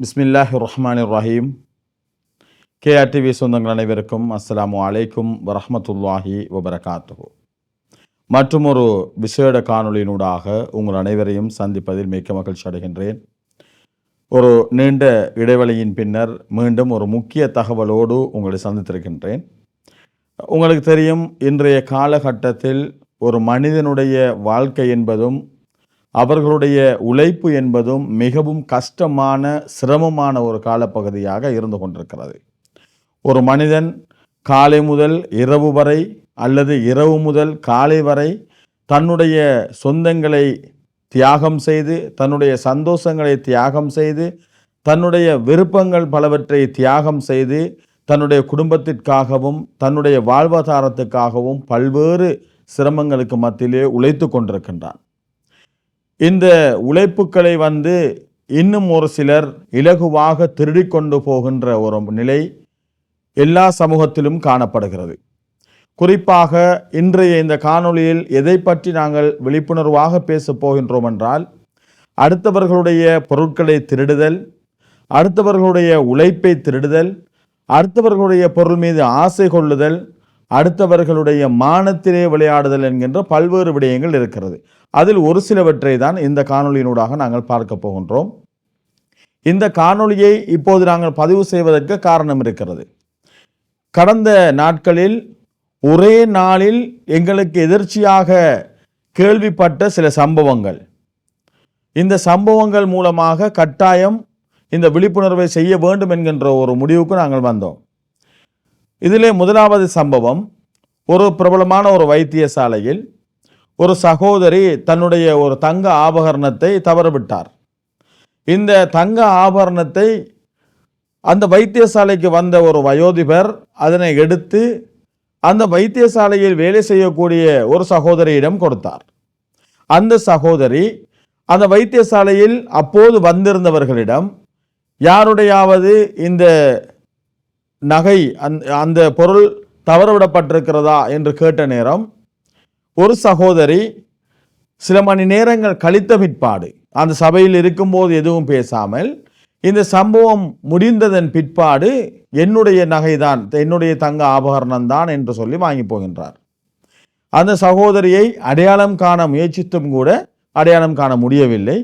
பிஸ்மில்லாஹி ரஹ்மான் ரஹீம் கேஆர்டிவி சொந்தங்கள் அனைவருக்கும் அஸ்ஸலாமு அலைக்கும் வரஹ்மத்துல்லாஹி வபரகாத்து மற்றும் ஒரு விசேட காணொளியினூடாக உங்கள் அனைவரையும் சந்திப்பதில் மிக்க மகிழ்ச்சி அடைகின்றேன். ஒரு நீண்ட இடைவெளியின் பின்னர் மீண்டும் ஒரு முக்கிய தகவலோடு உங்களை சந்தித்திருக்கின்றேன். உங்களுக்கு தெரியும் இன்றைய காலகட்டத்தில் ஒரு மனிதனுடைய வாழ்க்கை என்பதும் அவர்களுடைய உழைப்பு என்பதும் மிகவும் கஷ்டமான சிரமமான ஒரு காலப்பகுதியாக இருந்து கொண்டிருக்கிறது. ஒரு மனிதன் காலை முதல் இரவு வரை அல்லது இரவு முதல் காலை வரை தன்னுடைய சொந்தங்களை தியாகம் செய்து தன்னுடைய சந்தோஷங்களை தியாகம் செய்து தன்னுடைய விருப்பங்கள் பலவற்றை தியாகம் செய்து தன்னுடைய குடும்பத்திற்காகவும் தன்னுடைய வாழ்வாதாரத்துக்காகவும் பல்வேறு சிரமங்களுக்கு மத்தியிலே உழைத்து கொண்டிருக்கின்றான். இந்த உழைப்புக்களை வந்து இன்னும் ஒரு சிலர் இலகுவாக திருடிக்கொண்டு போகின்ற ஒரு நிலை எல்லா சமூகத்திலும் காணப்படுகிறது. குறிப்பாக இன்றைய இந்த காணொளியில் எதை பற்றி நாங்கள் விழிப்புணர்வாக பேசப் போகின்றோம் என்றால் அடுத்தவர்களுடைய பொருட்களை திருடுதல் அடுத்தவர்களுடைய உழைப்பை திருடுதல் அடுத்தவர்களுடைய பொருள் மீது ஆசை கொள்ளுதல் அடுத்தவர்களுடைய மானத்திலே விளையாடுதல் என்கின்ற பல்வேறு விடயங்கள் இருக்கிறது. அதில் ஒரு சிலவற்றை தான் இந்த காணொலியினூடாக நாங்கள் பார்க்க போகின்றோம். இந்த காணொளியை இப்போது நாங்கள் பதிவு செய்வதற்கு காரணம் இருக்கிறது. கடந்த நாட்களில் ஒரே நாளில் எங்களுக்கு எதிர்ச்சியாக கேள்விப்பட்ட சில சம்பவங்கள். இந்த சம்பவங்கள் மூலமாக கட்டாயம் இந்த விழிப்புணர்வை செய்ய வேண்டும் என்கின்ற ஒரு முடிவுக்கு நாங்கள் வந்தோம். இதிலே முதலாவது சம்பவம் ஒரு பிரபலமான ஒரு வைத்தியசாலையில் ஒரு சகோதரி தன்னுடைய ஒரு தங்க ஆபகரணத்தை தவறவிட்டார். இந்த தங்க ஆபரணத்தை அந்த வைத்தியசாலைக்கு வந்த ஒரு வயோதிபர் அதனை எடுத்து அந்த வைத்தியசாலையில் வேலை செய்யக்கூடிய ஒரு சகோதரியிடம் கொடுத்தார். அந்த சகோதரி அந்த வைத்தியசாலையில் அப்போது வந்திருந்தவர்களிடம் யாருடையாவது இந்த நகை அந் அந்த பொருள் தவறவிடப்பட்டிருக்கிறதா? என்று கேட்ட நேரம் ஒரு சகோதரி சில மணி நேரங்கள் கழித்த பிற்பாடு அந்த சபையில் இருக்கும்போது எதுவும் பேசாமல் இந்த சம்பவம் முடிந்ததன் பிற்பாடு என்னுடைய நகைதான் என்னுடைய தங்க ஆபகரணம் தான் என்று சொல்லி வாங்கி போகின்றார். அந்த சகோதரியை அடையாளம் காண முயற்சித்தும் கூட அடையாளம் காண முடியவில்லை.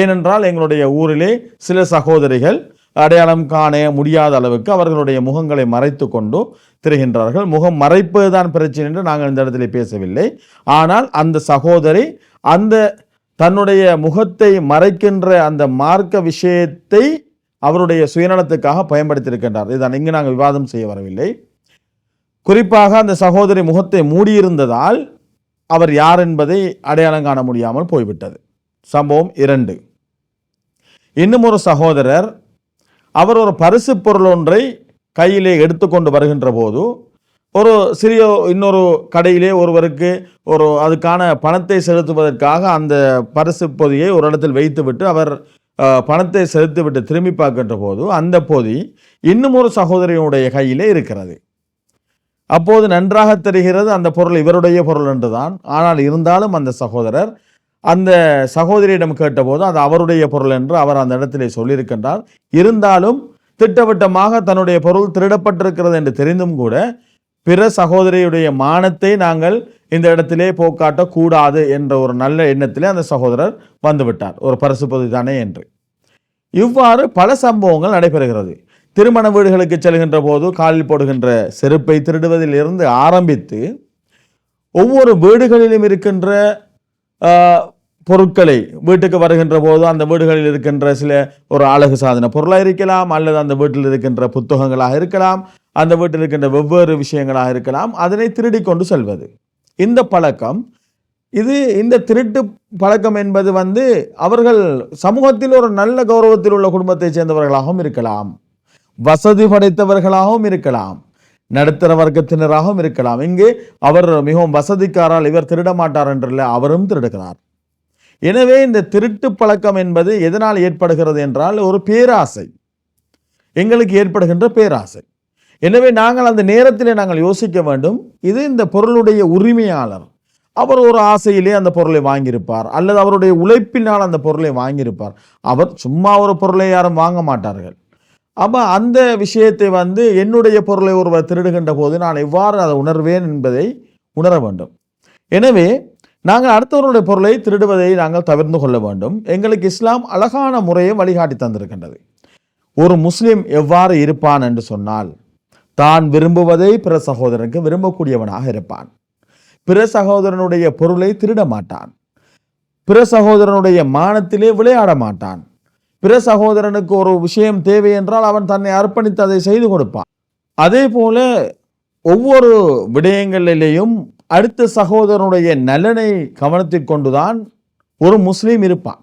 ஏனென்றால் எங்களுடைய ஊரிலே சில சகோதரிகள் அடையாளம் காண முடியாத அளவுக்கு அவர்களுடைய முகங்களை மறைத்து கொண்டு திரிகின்றார்கள். முகம் மறைப்பதுதான் பிரச்சனை என்று நாங்கள் இந்த இடத்துல பேசவில்லை. ஆனால் அந்த சகோதரி அந்த தன்னுடைய முகத்தை மறைக்கின்ற அந்த மார்க்க விஷயத்தை அவருடைய சுயநலத்துக்காக பயன்படுத்தியிருக்கின்றார். இதுதான். இங்கு நாங்கள் விவாதம் செய்ய வரவில்லை. குறிப்பாக அந்த சகோதரி முகத்தை மூடியிருந்ததால் அவர் யார் என்பதை அடையாளம் காண முடியாமல் போய்விட்டது. சம்பவம் இரண்டு. இன்னும் ஒரு சகோதரர் அவர் ஒரு பரிசு பொருள் ஒன்றை கையிலே எடுத்துக்கொண்டு வருகின்ற போது ஒரு சிறிய இன்னொரு கடையிலே ஒருவருக்கு ஒரு அதுக்கான பணத்தை செலுத்துவதற்காக அந்த பரிசு பொதியை ஒரு இடத்தில் வைத்துவிட்டு அவர் பணத்தை செலுத்திவிட்டு திரும்பி பார்க்கின்ற போது அந்த பொதி இன்னும் ஒரு சகோதரியினுடைய கையிலே இருக்கிறது. அப்போது நன்றாக தெரிகிறது அந்த பொருள் இவருடைய பொருள் என்றுதான். ஆனால் இருந்தாலும் அந்த சகோதரர் அந்த சகோதரியிடம் கேட்டபோது அது அவருடைய பொருள் என்று அவர் அந்த இடத்திலே சொல்லியிருக்கின்றார். இருந்தாலும் திட்டவட்டமாக தன்னுடைய பொருள் திருடப்பட்டிருக்கிறது என்று தெரிந்தும் கூட பிற சகோதரியுடைய மானத்தை நாங்கள் இந்த இடத்திலே போக்காட்டக் கூடாது என்ற ஒரு நல்ல எண்ணத்திலே அந்த சகோதரர் வந்துவிட்டார். ஒரு பரிசு பொதி தானே என்று. இவ்வாறு பல சம்பவங்கள் நடைபெறுகிறது. திருமண வீடுகளுக்கு செல்கின்ற போது காலில் போடுகின்ற செருப்பை திருடுவதில் இருந்து ஆரம்பித்து ஒவ்வொரு வீடுகளிலும் இருக்கின்ற பொருட்களை வீட்டுக்கு வருகின்ற போது அந்த வீடுகளில் இருக்கின்ற சில ஒரு அழகு சாதன பொருளாக இருக்கலாம் அல்லது அந்த வீட்டில் இருக்கின்ற புத்தகங்களாக இருக்கலாம் அந்த வீட்டில் இருக்கின்ற வெவ்வேறு விஷயங்களாக இருக்கலாம் அதனை திருடி கொண்டு செல்வது. இந்த பழக்கம் இது இந்த திருட்டு பழக்கம் என்பது வந்து அவர்கள் சமூகத்தில் ஒரு நல்ல கௌரவத்தில் உள்ள குடும்பத்தைச் சேர்ந்தவர்களாகவும் இருக்கலாம் வசதி படைத்தவர்களாகவும் இருக்கலாம். நடுத்தர வர்க்கத்தினராகவும் இருக்கலாம். இங்கு அவர் மிகவும் வசதிக்காரால் இவர் திருட மாட்டார் என்றில்லை அவரும் திருடுகிறார். எனவே இந்த திருட்டு பழக்கம் என்பது எதனால் ஏற்படுகிறது என்றால் ஒரு பேராசை. எங்களுக்கு ஏற்படுகின்ற பேராசை. எனவே நாங்கள் அந்த நேரத்திலே நாங்கள் யோசிக்க வேண்டும். இது இந்த பொருளுடைய உரிமையாளர். அவர் ஒரு ஆசையிலே அந்த பொருளை வாங்கியிருப்பார். அல்லது அவருடைய உழைப்பினால் அந்த பொருளை வாங்கியிருப்பார். அவர் சும்மா ஒரு பொருளை யாரும் வாங்க மாட்டார்கள். அப்போ அந்த விஷயத்தை வந்து என்னுடைய பொருளை ஒருவர் திருடுகின்ற போது நான் எவ்வாறு அதை உணர்வேன் என்பதை உணர வேண்டும். எனவே நாங்கள் அடுத்தவருடைய பொருளை திருடுவதை நாங்கள் தவிர்த்து கொள்ள வேண்டும். எங்களுக்கு இஸ்லாம் அழகான முறையை வழிகாட்டி தந்திருக்கின்றது. ஒரு முஸ்லீம் எவ்வாறு இருப்பான் என்று சொன்னால் தான் விரும்புவதை பிற சகோதரனுக்கு விரும்பக்கூடியவனாக இருப்பான். பிற சகோதரனுடைய பொருளை திருட மாட்டான். பிற சகோதரனுடைய மானத்திலே விளையாட மாட்டான். பிற சகோதரனுக்கு ஒரு விஷயம் தேவை என்றால் அவன் தன்னை அர்ப்பணித்து அதை செய்து கொடுப்பான். அதே போல ஒவ்வொரு விடயங்களிலேயும் அடுத்த சகோதரனுடைய நலனை கவனத்தில் கொண்டுதான் ஒரு முஸ்லீம் இருப்பான்.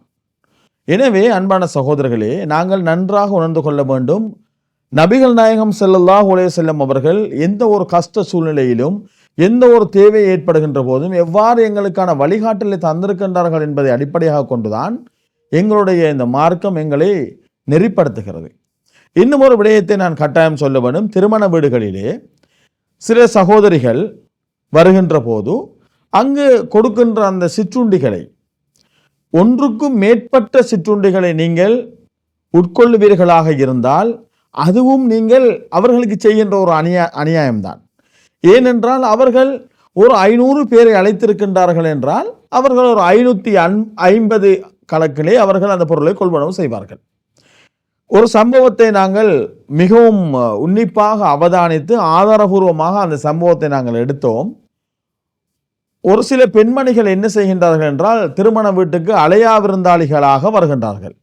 எனவே அன்பான சகோதரர்களே நாங்கள் நன்றாக உணர்ந்து கொள்ள வேண்டும். நபிகள் நாயகம் ஸல்லல்லாஹு உலக செல்லும் அவர்கள் எந்த ஒரு கஷ்ட சூழ்நிலையிலும் எந்த ஒரு தேவை ஏற்படுகின்ற போதும் எவ்வாறு எங்களுக்கான வழிகாட்டலை தந்திருக்கின்றார்கள் என்பதை அடிப்படையாக கொண்டுதான் எங்களுடைய இந்த மார்க்கம் எங்களை நெறிப்படுத்துகிறது. இன்னும் ஒரு விடயத்தை நான் கட்டாயம் சொல்ல வேண்டும் திருமண வீடுகளிலே சில சகோதரிகள் வருகின்ற போது அங்கு கொடுக்கின்ற அந்த சிற்றுண்டிகளை ஒன்றுக்கும் மேற்பட்ட சிற்றுண்டிகளை நீங்கள் உட்கொள்ளுவீர்களாக இருந்தால் அதுவும் நீங்கள் அவர்களுக்கு செய்கின்ற ஒரு அநியா அநியாயம்தான். ஏனென்றால் அவர்கள் ஒரு ஐநூறு பேரை அழைத்திருக்கின்றார்கள் என்றால் அவர்கள் ஒரு ஐநூற்றி அன் ஐம்பது கணக்கிலே அவர்கள் அந்த பொருளை கொள்வனவு செய்வார்கள். ஒரு சம்பவத்தை நாங்கள் மிகவும் உன்னிப்பாக அவதானித்து ஆதாரபூர்வமாக அந்த சம்பவத்தை நாங்கள் எடுத்தோம். ஒரு சில பெண்மணிகள் என்ன செய்கின்றார்கள் என்றால் திருமண வீட்டுக்கு அலையா விருந்தாளிகளாக வருகின்றார்கள்.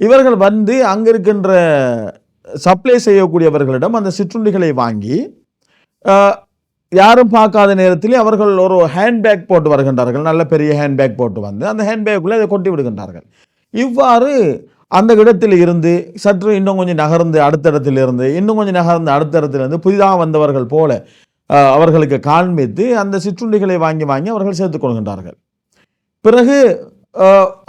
இவர்கள் வந்து அங்கிருக்கின்ற சப்ளை செய்யக்கூடியவர்களிடம் அந்த சிற்றுண்டிகளை வாங்கி யாரும் பார்க்காத நேரத்திலே அவர்கள் ஒரு ஹேண்ட்பேக் போட்டு வருகின்றார்கள். நல்ல பெரிய ஹேண்ட்பேக் போட்டு வந்து அந்த ஹேண்ட்பேக்குள்ளே அதை கொட்டி விடுகின்றார்கள். இவ்வாறு அந்த இடத்தில் இருந்து சற்று இன்னும் கொஞ்சம் நகர்ந்து அடுத்த இடத்திலிருந்து இன்னும் கொஞ்சம் நகர்ந்து அடுத்த இடத்துல இருந்து புதிதாக வந்தவர்கள் போல அவர்களுக்கு காண்பித்து அந்த சிற்றுண்டிகளை வாங்கி வாங்கி அவர்கள் சேர்த்து கொள்கின்றார்கள். பிறகு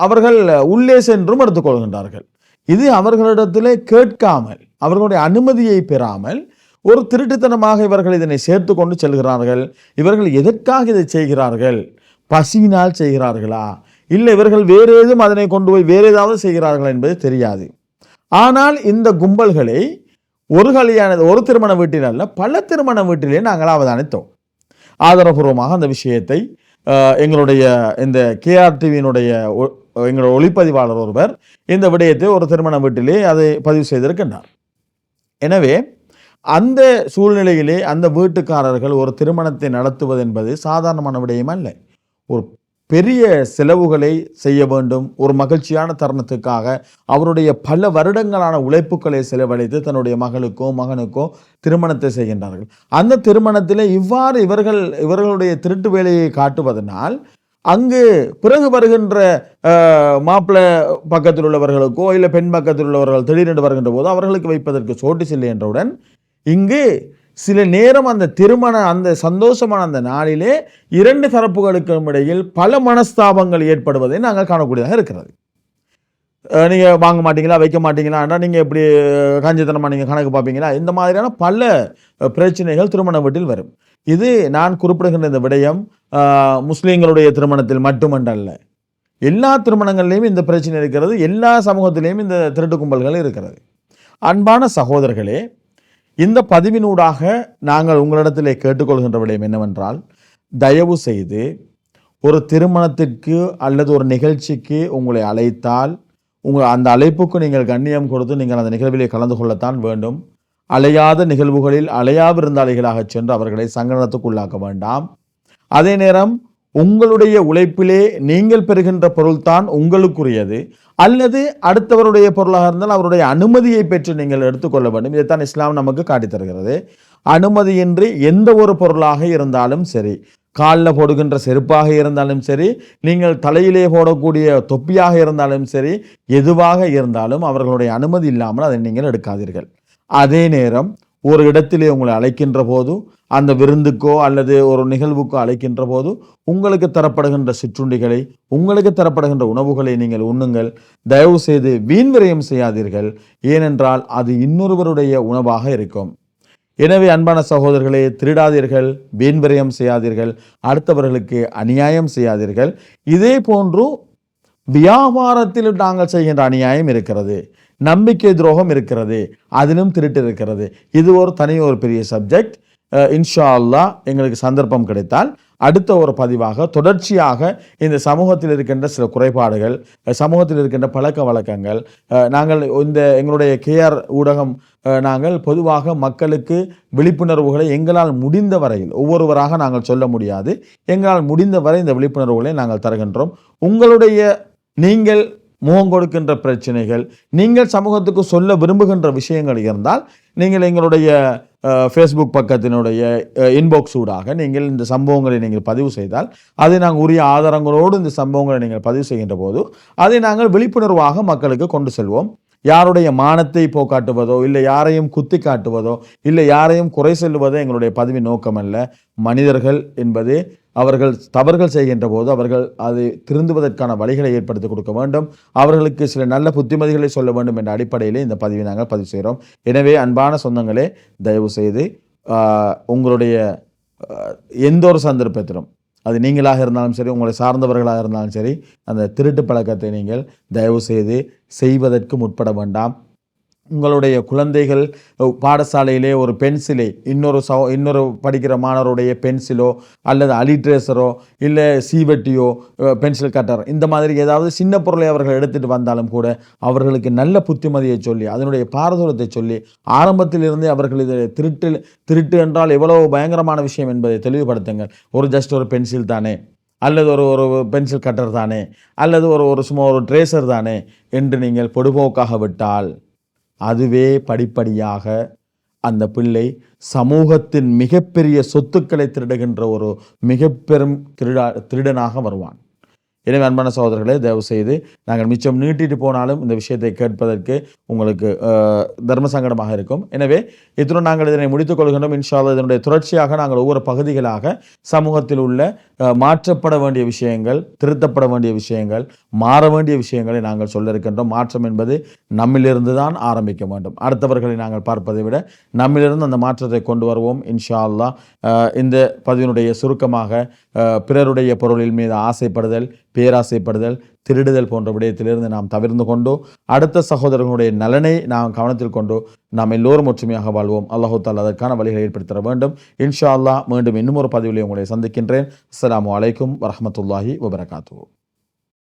அவர்கள் உள்ளே சென்றும் எடுத்துக்கொள்கின்றார்கள் இது அவர்களிடத்திலே கேட்காமல் அவர்களுடைய அனுமதியை பெறாமல் ஒரு திருட்டுத்தனமாக இவர்கள் இதனை சேர்த்து கொண்டு செல்கிறார்கள். இவர்கள் எதற்காக இதை செய்கிறார்கள்? பசியினால் செய்கிறார்களா? இல்லை இவர்கள் வேறு ஏதும் அதனை கொண்டு போய் வேறு ஏதாவது செய்கிறார்கள் என்பது தெரியாது. ஆனால் இந்த கும்பல்களை ஒரு கல்யாண ஒரு திருமண வீட்டில் அல்ல பல திருமண வீட்டிலே நாங்கள் அவதானித்தோம். ஆதரவுபூர்வமாக அந்த விஷயத்தை எங்களுடைய இந்த கேஆர்டிவியினுடைய எங்களுடைய ஒளிப்பதிவாளர் ஒருவர் இந்த விடயத்தை ஒரு திருமண வீட்டிலே அதை பதிவு செய்திருக்கின்றார். எனவே அந்த சூழ்நிலையிலே அந்த வீட்டுக்காரர்கள் ஒரு திருமணத்தை நடத்துவது என்பது சாதாரணமான விடயம் அல்ல ஒரு பெரிய செலவுகளை செய்ய வேண்டும். ஒரு மகிழ்ச்சியான தருணத்துக்காக அவருடைய பல வருடங்களான உழைப்புகளை செலவழித்து தன்னுடைய மகளுக்கோ மகனுக்கோ திருமணத்தை செய்கின்றார்கள். அந்த திருமணத்தில் இவ்வாறு இவர்கள் இவர்களுடைய திருட்டு வேலையை காட்டுவதனால் அங்கு பிறகு வருகின்ற மாப்பிள்ளை பக்கத்தில் உள்ளவர்களுக்கோ இல்லை பெண் பக்கத்தில் உள்ளவர்கள் திடீரென்று வருகின்ற போது அவர்களுக்கு வைப்பதற்கு சோட்டு இல்லை என்றவுடன் இங்கு சில நேரம் அந்த திருமண அந்த சந்தோஷமான அந்த நாளிலே இரண்டு தரப்புகளுக்கும் இடையில் பல மனஸ்தாபங்கள் ஏற்படுவதை நாங்கள் காணக்கூடியதாக இருக்கிறது. நீங்கள் வாங்க மாட்டீங்களா வைக்க மாட்டீங்களான்னா நீங்கள் எப்படி காஞ்சித்தனமாக நீங்கள் கணக்கு பார்ப்பீங்களா? இந்த மாதிரியான பல பிரச்சனைகள் திருமண வீட்டில் வரும். இது நான் குறிப்பிடுகின்ற இந்த விடயம் முஸ்லீம்களுடைய திருமணத்தில் மட்டுமன்றல்ல. எல்லா திருமணங்கள்லேயும் இந்த பிரச்சனை இருக்கிறது எல்லா சமூகத்திலையும் இந்த திருட்டு கும்பல்கள் இருக்கிறது. அன்பான சகோதரர்களே இந்த பதிவினூடாக நாங்கள் உங்களிடத்திலே கேட்டுக்கொள்கின்ற விடயம் என்னவென்றால் தயவு செய்து ஒரு திருமணத்திற்கு அல்லது ஒரு நிகழ்ச்சிக்கு உங்களை அழைத்தால் உங்கள் அந்த அழைப்புக்கு நீங்கள் கண்ணியம் கொடுத்து நீங்கள் அந்த நிகழ்விலே கலந்து கொள்ளத்தான் வேண்டும். அலையாத நிகழ்வுகளில் அலையா விருந்தாளிகளாக சென்று அவர்களை சங்கடத்துக்குள்ளாக்க வேண்டாம். அதே நேரம் உங்களுடைய உழைப்பிலே நீங்கள் பெறுகின்ற பொருள்தான் உங்களுக்குரியது. அல்லது அடுத்தவருடைய பொருளாக இருந்தால் அவருடைய அனுமதியை பெற்று நீங்கள் எடுத்துக்கொள்ள வேண்டும். இதைத்தான் இஸ்லாம் நமக்கு காட்டித் தருகிறது. அனுமதியின்றி எந்த ஒரு பொருளாக இருந்தாலும் சரி காலில் போடுகின்ற செருப்பாக இருந்தாலும் சரி நீங்கள் தலையிலே போடக்கூடிய தொப்பியாக இருந்தாலும் சரி எதுவாக இருந்தாலும் அவர்களுடைய அனுமதி இல்லாமல் அதை நீங்கள் எடுக்காதீர்கள். அதே நேரம் ஒரு இடத்திலே உங்களை அழைக்கின்ற போது அந்த விருந்துக்கோ அல்லது ஒரு நிகழ்வுக்கோ அழைக்கின்ற போது உங்களுக்கு தரப்படுகின்ற சிற்றுண்டிகளை உங்களுக்கு தரப்படுகின்ற உணவுகளை நீங்கள் உண்ணுங்கள். தயவு செய்து வீண் விரயம் செய்யாதீர்கள். ஏனென்றால் அது இன்னொருவருடைய உணவாக இருக்கும். எனவே அன்பான சகோதரர்களே திருடாதீர்கள் வீண்விரயம் செய்யாதீர்கள் அடுத்தவர்களுக்கு அநியாயம் செய்யாதீர்கள். இதே போன்று வியாபாரத்தில் நாங்கள் செய்கின்ற அநியாயம் இருக்கிறது. நம்பிக்கை துரோகம் இருக்கிறது. அதிலும் திருட்டு இருக்கிறது. இது ஒரு தனி ஒரு பெரிய சப்ஜெக்ட் இன்ஷா அல்லாஹ் எங்களுக்கு சந்தர்ப்பம் கிடைத்தால் அடுத்த ஒரு பதிவாக தொடர்ச்சியாக இந்த சமூகத்தில் இருக்கின்ற சில குறைபாடுகள் சமூகத்தில் இருக்கின்ற பழக்க வழக்கங்கள் நாங்கள் இந்த எங்களுடைய கேஆர் ஊடகம் நாங்கள் பொதுவாக மக்களுக்கு விழிப்புணர்வுகளை எங்களால் முடிந்த வரையில் ஒவ்வொருவராக நாங்கள் சொல்ல முடியாது எங்களால் முடிந்த வரை இந்த விழிப்புணர்வுகளை நாங்கள் தருகின்றோம். உங்களுடைய நீங்கள் முகம் கொடுக்கின்ற பிரச்சனைகள் நீங்கள் சமூகத்துக்கு சொல்ல விரும்புகின்ற விஷயங்கள் இருந்தால் நீங்கள் எங்களுடைய ஃபேஸ்புக் பக்கத்தினுடைய இன்பாக்ஸ் ஊடாக நீங்கள் இந்த சம்பவங்களை நீங்கள் பதிவு செய்தால் அதை நாங்கள் உரிய ஆதாரங்களோடு இந்த சம்பவங்களை நீங்கள் பதிவு செய்கின்ற போது அதை நாங்கள் விழிப்புணர்வாக மக்களுக்கு கொண்டு செல்வோம். யாருடைய மானத்தை போக்காட்டுவதோ இல்லை யாரையும் குத்தி காட்டுவதோ இல்லை யாரையும் குறை சொல்லுவதோ எங்களுடைய பதிவின் நோக்கமல்ல. மனிதர்கள் என்பது அவர்கள் தவறுகள் செய்கின்ற போது அவர்கள் அது திருந்துவதற்கான வழிகளை ஏற்படுத்தி கொடுக்க வேண்டும். அவர்களுக்கு சில நல்ல புத்திமதிகளை சொல்ல வேண்டும் என்ற அடிப்படையிலே இந்த பதிவை நாங்கள் பதிவு செய்கிறோம். எனவே அன்பான சொந்தங்களே தயவு செய்து உங்களுடைய எந்த ஒரு சந்தர்ப்பத்திலும் அது நீங்களாக இருந்தாலும் சரி உங்களை சார்ந்தவர்களாக இருந்தாலும் சரி அந்த திருட்டு பழக்கத்தை நீங்கள் தயவு செய்து செய்வதற்கு முற்பட வேண்டாம். உங்களுடைய குழந்தைகள் பாடசாலையிலே ஒரு பென்சிலை இன்னொரு ச இன்னொரு படிக்கிற மாணவருடைய பென்சிலோ அல்லது அலிட்ரேசரோ இல்லை சீவெட்டியோ பென்சில் கட்டர் இந்த மாதிரி ஏதாவது சின்ன பொருளை அவர்கள் எடுத்துகிட்டு வந்தாலும் கூட அவர்களுக்கு நல்ல புத்திமதியை சொல்லி அதனுடைய பாரதூரத்தை சொல்லி ஆரம்பத்திலிருந்தே அவர்கள் இது திருட்டு திருட்டு என்றால் எவ்வளவு பயங்கரமான விஷயம் என்பதை தெளிவுபடுத்துங்கள். ஒரு ஜஸ்ட் ஒரு பென்சில் தானே அல்லது ஒரு ஒரு பென்சில் கட்டர் தானே அல்லது ஒரு ஒரு சும்மா ஒரு ட்ரேசர் தானே என்று நீங்கள் பொடுபோக்காக விட்டால் அதுவே படிப்படியாக அந்த பிள்ளை சமூகத்தின் மிகப்பெரிய சொத்துக்களை திருடுகின்ற ஒரு மிக பெரும் திருடா திருடனாக வருவான். எனவே அன்பான சகோதரர்களே தயவு செய்து நாங்கள் மிச்சம் நீட்டிட்டு போனாலும் இந்த விஷயத்தை கேட்பதற்கு உங்களுக்கு தர்ம சங்கடமாக இருக்கும். எனவே இத்துடன் நாங்கள் இதனை முடித்துக் கொள்கின்றோம். இன்ஷா இதனுடைய தொடர்ச்சியாக நாங்கள் ஒவ்வொரு பகுதிகளாக சமூகத்தில் உள்ள மாற்றப்பட வேண்டிய விஷயங்கள் திருத்தப்பட வேண்டிய விஷயங்கள் மாற வேண்டிய விஷயங்களை நாங்கள் சொல்ல இருக்கின்றோம். மாற்றம் என்பது நம்மிலிருந்து தான் ஆரம்பிக்க வேண்டும். அடுத்தவர்களை நாங்கள் பார்ப்பதை விட நம்மிலிருந்து அந்த மாற்றத்தை கொண்டு வருவோம். இன்ஷா இந்த பதிவினுடைய சுருக்கமாக பிறருடைய பொருளின் மீது ஆசைப்படுதல் பேராசைப்படுதல் திருடுதல் போன்ற விடயத்திலிருந்து நாம் தவிர்ந்து கொண்டோ அடுத்த சகோதரர்களுடைய நலனை நாம் கவனத்தில் கொண்டோ நாம் எல்லோரும் ஒற்றுமையாக வாழ்வோம். அல்லாஹு தால் அதற்கான வழிகளை ஏற்படுத்த வேண்டும். இன்ஷா அல்லாஹ் மீண்டும் இன்னும் ஒரு பதிவிலே உங்களை சந்திக்கின்றேன். அஸ்லாம் அலைக்கும் வரமத்துல்லாஹி வபரகாத்துஹு.